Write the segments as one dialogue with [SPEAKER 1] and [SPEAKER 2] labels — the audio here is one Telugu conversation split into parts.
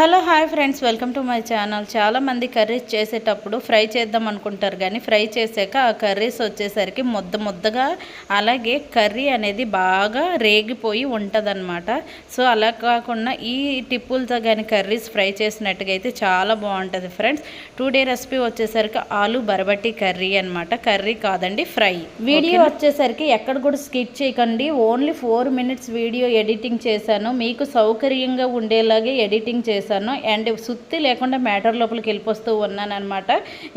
[SPEAKER 1] Hello hi friends. Welcome to my channel. చాలామంది కర్రీస్ చేసేటప్పుడు ఫ్రై చేద్దాం అనుకుంటారు కానీ ఫ్రై చేసాక ఆ కర్రీస్ వచ్చేసరికి ముద్ద ముద్దగా అలాగే కర్రీ అనేది బాగా రేగిపోయి ఉంటుందన్నమాట. సో అలా కాకుండా ఈ టిప్పులతో కానీ కర్రీస్ ఫ్రై చేసినట్టుగా అయితే చాలా బాగుంటుంది ఫ్రెండ్స్. టూ డే రెసిపీ వచ్చేసరికి ఆలు బరబట్టి కర్రీ అనమాట కర్రీ కాదండి ఫ్రై. వీడియో వచ్చేసరికి ఎక్కడ కూడా స్కిప్ చేయకండి. Only four minutes video editing చేశాను. మీకు సౌకర్యంగా ఉండేలాగే ఎడిటింగ్ చేశాను. అండ్ సుత్తి లేకుండా మ్యాటర్ లోపలికి వెళ్ళిపోస్తూ ఉన్నాను అనమాట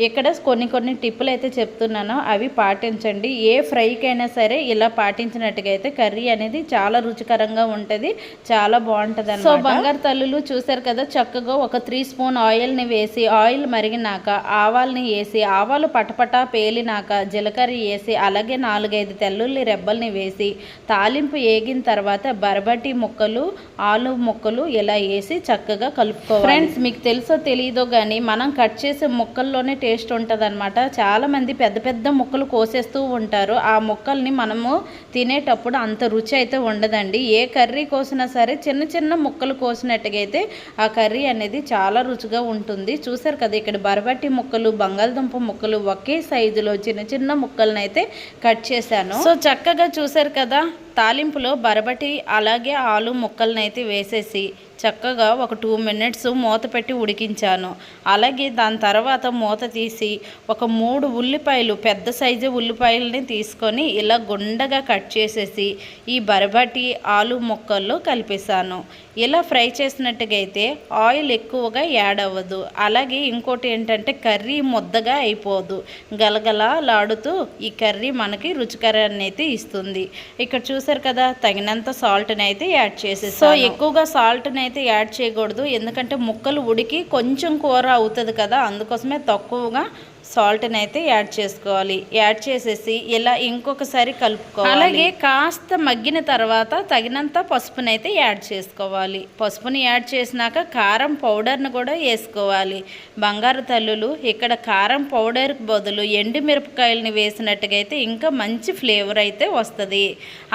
[SPEAKER 1] ఇక్కడ కొన్ని కొన్ని టిప్పులు అయితే చెప్తున్నాను. అవి పాటించండి. ఏ ఫ్రైకైనా సరే ఇలా పాటించినట్టుగా అయితే కర్రీ అనేది చాలా రుచికరంగా ఉంటుంది. చాలా బాగుంటుంది సో బంగారు తల్లులు చూసారు కదా చక్కగా ఒక త్రీ స్పూన్ ఆయిల్ని వేసి ఆయిల్ మరిగినాక ఆవాల్ని వేసి ఆవాలు పటపట పేలినాక జీలకర్ర వేసి అలాగే నాలుగైదు తెల్లుల్లి రెబ్బల్ని వేసి తాలింపు ఏగిన తర్వాత బరబటి ముక్కలు ఆలు ముక్కలు ఇలా వేసి చక్కగా కలుపుకోవాలి. ఫ్రెండ్స్ మీకు తెలుసో తెలియదో కానీ మనం కట్ చేసే ముక్కల్లోనే టేస్ట్ ఉంటుంది అనమాట చాలామంది పెద్ద పెద్ద ముక్కలు కోసేస్తూ ఉంటారు. ఆ ముక్కల్ని మనము తినేటప్పుడు అంత రుచి అయితే ఉండదండి. ఏ కర్రీ కోసినా సరే చిన్న చిన్న ముక్కలు కోసినట్టుగా అయితే ఆ కర్రీ అనేది చాలా రుచిగా ఉంటుంది. చూసారు కదా ఇక్కడ బరబట్టి ముక్కలు బంగాళదుంప ముక్కలు ఒకే సైజులో చిన్న చిన్న ముక్కలను అయితే కట్ చేశాను. సో చక్కగా చూసారు కదా తాలింపులో బరబటి అలాగే ఆలు ముక్కలను అయితే వేసేసి చక్కగా ఒక టూ మినిట్స్ మూత పెట్టి ఉడికించాను. అలాగే దాని తర్వాత మూత తీసి ఒక మూడు ఉల్లిపాయలు పెద్ద సైజు ఉల్లిపాయలని తీసుకొని ఇలా గుండగా కట్ చేసేసి ఈ బరబటి ఆలు ముక్కల్లో కలిపేశాను. ఇలా ఫ్రై చేసినట్టుగా అయితే ఆయిల్ ఎక్కువగా యాడ్ అవ్వదు. అలాగే ఇంకోటి ఏంటంటే కర్రీ ముద్దగా అయిపోదు. గలగలలాడుతూ ఈ కర్రీ మనకి రుచికరాన్ని అయితే ఇస్తుంది. ఇక్కడ చూసారు కదా తగినంత సాల్ట్ని అయితే యాడ్ చేసేసి సో ఎక్కువగా సాల్ట్ని అయితే యాడ్ చేయకూడదు ఎందుకంటే ముక్కలు ఉడికి కొంచెం కూర అవుతుంది కదా అందుకోసమే తక్కువగా సాల్ట్ని అయితే యాడ్ చేసుకోవాలి. యాడ్ చేసేసి ఇలా ఇంకొకసారి కలుపుకోవాలి. అలాగే కాస్త మగ్గిన తర్వాత తగినంత పసుపుని అయితే యాడ్ చేసుకోవాలి. పసుపుని యాడ్ చేసినాక కారం పౌడర్ని కూడా వేసుకోవాలి. బంగారు తల్లులు ఇక్కడ కారం పౌడర్కి బదులు ఎండు మిరపకాయలని వేసినట్టుగా అయితే ఇంకా మంచి ఫ్లేవర్ అయితే వస్తుంది.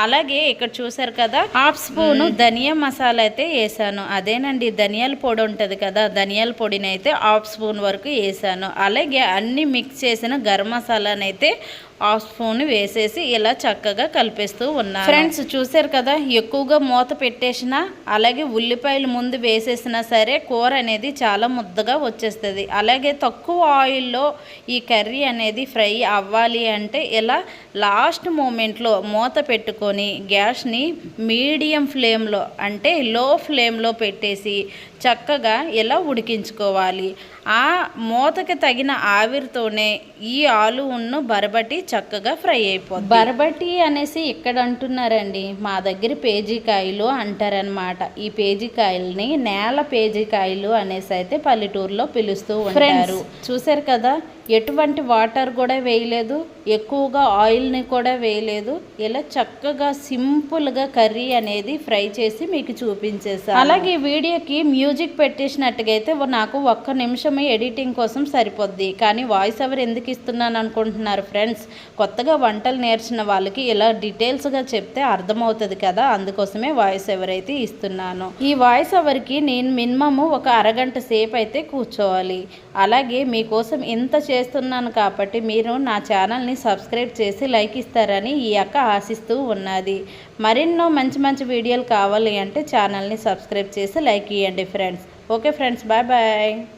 [SPEAKER 1] అలాగే ఇక్కడ చూసారు కదా హాఫ్ స్పూను ధనియా మసాలా అయితే వేసాను. అదేనండి ధనియాల పొడి ఉంటుంది కదా ధనియాల పొడిని అయితే హాఫ్ స్పూన్ వరకు వేసాను. అలాగే అన్ని మిక్స్ చేసిన గరం మసాలానైతే హాఫ్ స్పూన్ వేసేసి ఇలా చక్కగా కలిపేస్తూ ఉన్నారు. ఫ్రెండ్స్ చూసారు కదా ఎక్కువగా మూత పెట్టేసిన అలాగే ఉల్లిపాయలు ముందు వేసేసినా సరే కూర అనేది చాలా ముద్దగా వచ్చేస్తుంది. అలాగే తక్కువ ఆయిల్లో ఈ కర్రీ అనేది ఫ్రై అవ్వాలి అంటే ఇలా లాస్ట్ మూమెంట్లో మూత పెట్టుకొని గ్యాస్ని మీడియం ఫ్లేమ్లో అంటే లో ఫ్లేమ్లో పెట్టేసి చక్కగా ఇలా ఉడికించుకోవాలి. ఆ మూతకి తగిన ఆవిరితోనే ఈ ఆలు ఉన్న బరబటి చక్కగా ఫ్రై అయిపోతుంది బరబటి అనేసి ఇక్కడ అంటున్నారండి. మా దగ్గర పేజీకాయలు అంటారనమాట ఈ పేజీకాయలని నేల పేజీకాయలు అనేసి అయితే పల్లెటూరులో పిలుస్తూ ఉంటారు. చూసారు కదా? ఎటువంటి వాటర్ కూడా వేయలేదు. ఎక్కువగా ఆయిల్ని కూడా వేయలేదు. ఇలా చక్కగా సింపుల్గా కర్రీ అనేది ఫ్రై చేసి మీకు చూపించేసాను అలాగే వీడియోకి మ్యూజిక్ పెట్టేసినట్టుగా అయితే నాకు ఒక్క నిమిషమే ఎడిటింగ్ కోసం సరిపోద్ది. కానీ వాయిస్ ఓవర్ ఎందుకు ఇస్తున్నాను అనుకుంటున్నారు ఫ్రెండ్స్? కొత్తగా వంటలు నేర్చిన వాళ్ళకి ఇలా డీటెయిల్స్గా చెప్తే అర్థమవుతుంది కదా అందుకోసమే వాయిస్ ఎవరైతే ఇస్తున్నాను. ఈ వాయిస్ ఎవరికి నేను మినిమము ఒక అరగంట సేపు అయితే కూర్చోవాలి. అలాగే మీకోసం ఇంత చేస్తున్నాను కాబట్టి మీరు నా ఛానల్ని సబ్స్క్రైబ్ చేసి లైక్ ఇస్తారని ఈ అక్క ఆశిస్తూ ఉన్నది. మరెన్నో మంచి మంచి వీడియోలు కావాలి అంటే ఛానల్ని సబ్స్క్రైబ్ చేసి లైక్ ఇవ్వండి friends okay friends bye bye